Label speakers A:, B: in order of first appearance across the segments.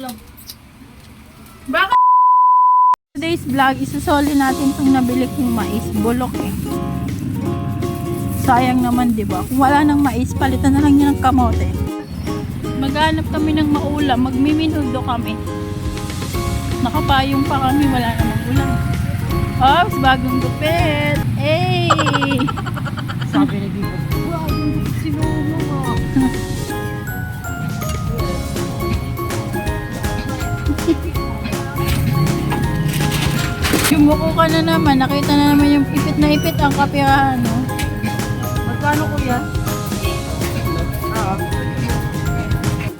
A: Baka Today's vlog, isasoli natin itong nabili kong mais. Bulok eh. Sayang naman, di ba? Kung wala ng mais, palitan na lang niya ng kamote. Maghanap kami ng maulam. Magmiminudo kami. Nakapayong pa kami, wala namang ulam. Ops, bagong gupit. Hey!
B: Sabi ni Bibo, wow, yung sinuno mo.
A: Yumuko ka na naman. Nakita na naman yung ipit na ipit ang kapirahan, no?
B: Magkano kuya?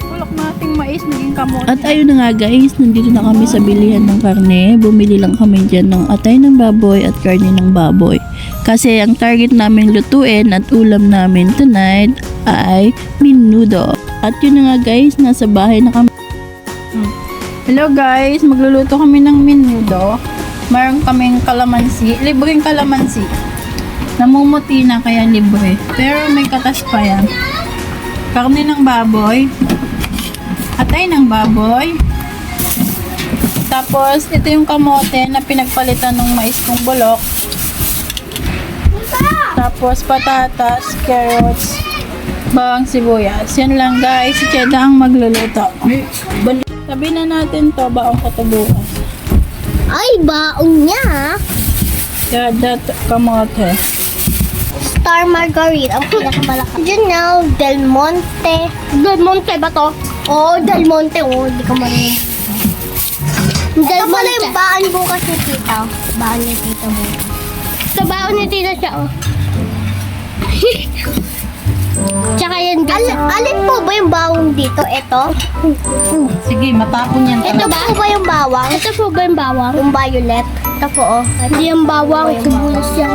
A: Bulok nating mais, naging kamote.
C: At ayun na nga guys, nandito na kami sa bilihan ng karne. Bumili lang kami dyan ng atay ng baboy at karne ng baboy. Kasi ang target namin lutuin at ulam namin tonight ay minudo. At yun na nga guys, nasa bahay na kami.
A: Hello guys, magluluto kami ng menudo. Meron kaming kalamansi, libreng kalamansi. Namumuti na kaya libre. Pero may katas pa yan. Karne ng baboy. Atay ng baboy. Tapos, ito yung kamote na pinagpalitan ng mais kong bulok. Tapos, patatas, carrots, bawang sibuyas. Yan lang guys, si Cheda ang magluluto. Sabi na natin to, baong katubukas.
D: Ay, baong niya.
A: Cheda, kamote.
D: Star Margarita, ang pinakamalaki. Yun now, Del Monte. Del Monte ba to? Oo, Del Monte. Oo, hindi ko marinig. Del Monte. pala yung baan bukas ni Tita. Baan ni Tita bukas. Sa baon ni Tita siya, oh. Tsaka yan guys. Al alin po ba yung bawang dito? Ito?
B: Sige, matapon yan
D: Ito
B: talaga.
D: po ba yung bawang? Ito po ba yung bawang? Yung violet? Ito po, oh. Hindi yung bawang. Sibuyas yan.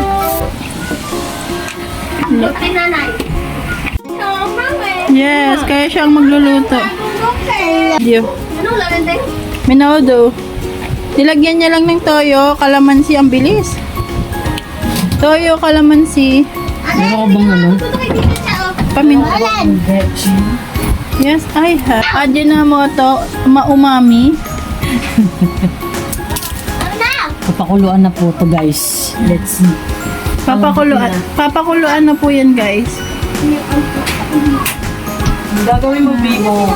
A: Yes, kaya siyang magluluto.
D: Anong lalande?
A: Minudo. Nilagyan niya lang ng toyo, kalamansi, ang bilis. Toyo, kalamansi,
B: Meron ka bang ano?
A: paminta. Yes, I have. Ajinomoto, maumami.
D: Ano na?
B: Papakuluan na po to guys. Let's see.
A: Papakuluan, papakuluan na po yan, guys.
B: Gagawin mo, Bibo?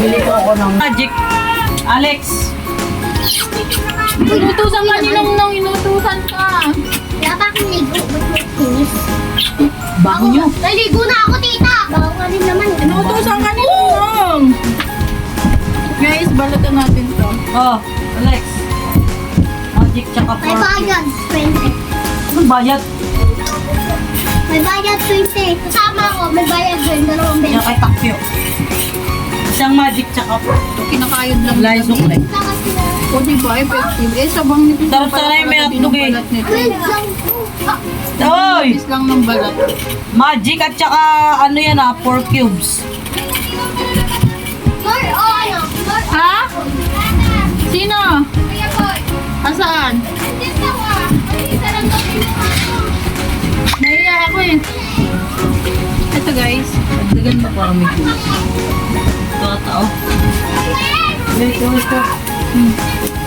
B: Bili ko ako ng magic. Alex!
A: Inutusan ka ni Nong Nong, inutusan ka.
D: Wala pa akong ligo. Kinis?
B: Bago nyo.
D: Naligo na ako, tita! Bago nga rin naman.
A: Inutusan ka ni Nong Nong. Guys, balatan natin to.
B: Oh, Alex. Magic tsaka
D: May
B: pork.
D: bayad, 20.
B: Anong bayad?
D: May bayad, 20. Kasama ko, may bayad din. Dalawang
B: Yan
D: 20.
B: kay Takpio. Isang magic tsaka pork.
A: Kinakayod lang.
B: Layo sukle.
A: O, di ba? Effective. Eh, sabang nito.
B: Sarap sana yung may hotdog eh.
A: balat nito.
D: Wait lang po.
B: Oy!
A: Is lang ng balat.
B: Magic at tsaka ano yan ah, pork cubes.
D: Mar, oh, ano?
A: Ha? Sino?
D: Kuya Boy.
A: Asaan?
D: Dito ako ah. Isa lang daw
A: Naiya ako eh. Ito guys.
B: Dagdagan ba parang may cubes? Tao. Ito, ito.
A: Wala,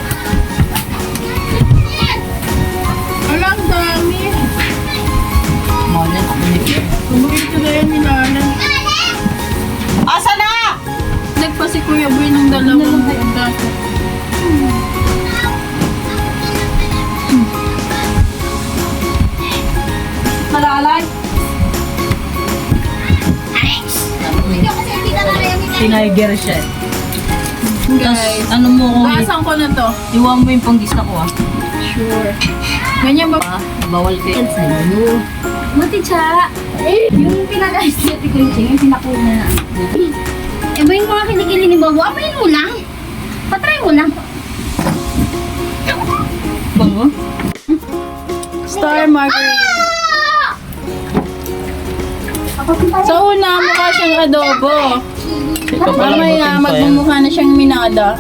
B: Tiniger siya. eh. Tapos
A: Guys.
B: ano mo ko,
A: Basan ko na to.
B: iwan mo yung panggista ko ah.
A: Sure. Ganyan ba?
B: Ah, bawal kayo sa iyo.
E: Buti siya. Yung pinag-ayos niya, Tiko Iching, yung pinakuna na. Eh, ba yung mga kinikili ni Bobo? Apayin mo lang. Patry mo lang.
B: Bango?
A: Star Margarita. Sa una, mukha siyang adobo. Ito pala Mamaya, magmumukha na siyang minada.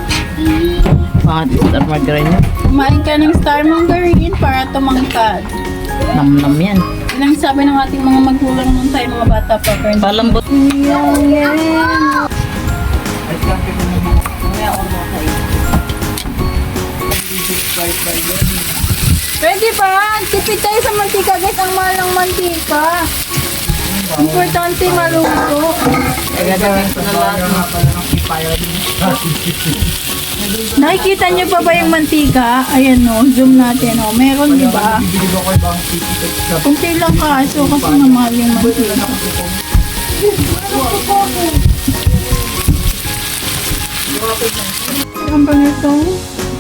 B: Ah, Bakit star margarine?
A: Kumain ka ng star margarine para tumangkad.
B: Namnam yan.
A: Yan ang sabi ng ating mga magulang nung tayo mga bata pa. Friends.
B: Palambot.
A: Pwede pa! Tipid tayo sa mantika guys. Ang mahal ng mantika. Importante maluto. Nakikita niyo pa ba yung mantika? Ayan o, zoom natin o. Meron di ba? Kunti lang kaso kasi namahal yung mantika. Ang ba nito?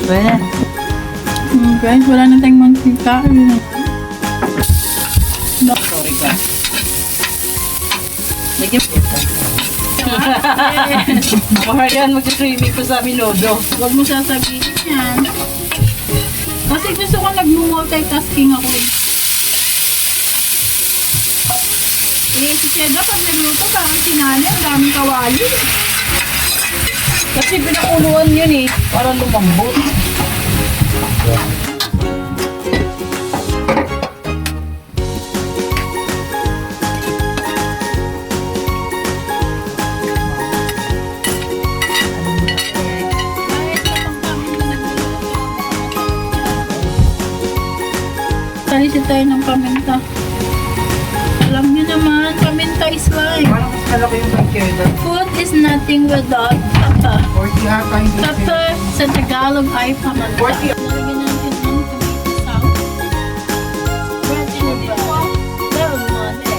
B: Pwede.
A: Hmm, guys, wala na tayong mantika.
B: Sorry ka. Baka yan, mag-streaming ko sa Minodo.
A: Huwag mo sasabihin yan. Kasi gusto ko nag-multitasking ako eh. Eh, si Cheda pag nagluto parang sinali, ang daming kawali.
B: Kasi pinakuluan yun eh, para lumambot.
A: Talisin tayo ng paminta. Alam niyo naman, paminta is life.
F: Parang mas malaki yung pagkeda.
A: Food is nothing without papa.
F: 40 ata yung
A: Papa sa Tagalog ay paminta.
F: Forty.
A: Nalagyan natin ng tomato sauce. Red sugar. Del Monte.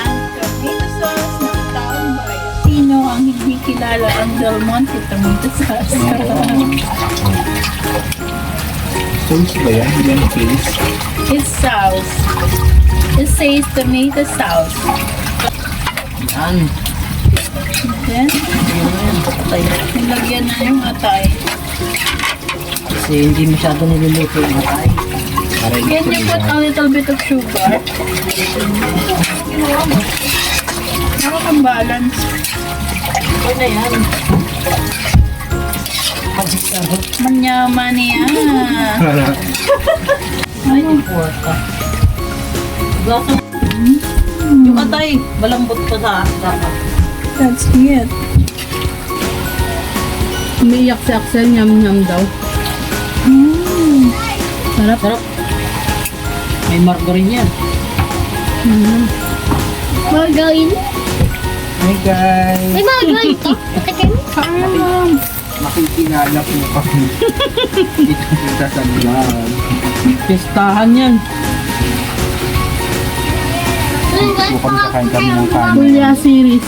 A: Ang tomato sauce ng taong bayan. Sino ang hindi kilala ang Del Monte tomato sauce?
F: Sauce ba yan? Yan face.
A: It's sauce. It says tomato sauce.
B: Yan.
A: Then,
B: Patay.
A: nilagyan na yung atay.
B: Kasi hindi masyado niluluto yung atay.
A: Can you put a little bit of sugar? Nakakang-balance.
B: Okay na yan.
A: Manyaman niya.
B: Ay, yung puwarta. Gasa. Yung atay, malambot pa sa dapat.
A: That's it.
E: Umiiyak si Axel, nyam-nyam daw.
A: Mm.
B: Sarap. Sarap. May margarine yan.
D: Margarine.
F: Hi guys!
D: May margarine to. Patikim.
A: Kain
F: Makikilala po kami. Dito kita sa vlog.
B: Pistahan yan.
D: Ano
F: Po kami kakain kami ng kanin.
E: Kuya series.